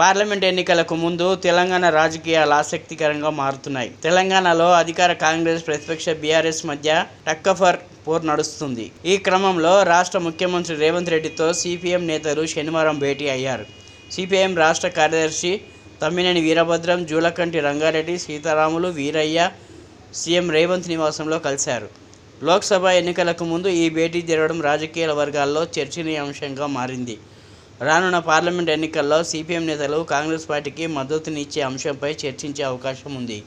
Parliament ఎన్నికలకు ముందు తెలంగాణ రాజకీయాలు ఆసక్తికరంగా మారుతున్నాయి. తెలంగాణలో అధికార కాంగ్రెస్ ప్రతిపక్ష బీఆర్ఎస్ మధ్య టక్కఫర్ పోర్ నడుస్తుంది. ఈ క్రమంలో రాష్ట్ర ముఖ్యమంత్రి రేవంత్ రెడ్డితో సిపిఎం నేతలు శనివారం భేటీ అయ్యారు. సిపిఎం రాష్ట్ర కార్యదర్శి తమ్మినేని వీరభద్రం జూలకంటి రంగారెడ్డి సీతారాములు వీరయ్య సీఎం రేవంత్ నివాసంలో కలిశారు. లోక్సభ ఎన్నికలకు ముందు ఈ భేటీ జరగడం రాజకీయ వర్గాల్లో చర్చనీయాంశంగా మారింది. రానున్న పార్లమెంట్ ఎన్నికల్లో సిపిఎం నేతలు కాంగ్రెస్ పార్టీకి మద్దతునిచ్చే అంశంపై చర్చించే అవకాశం ఉంది.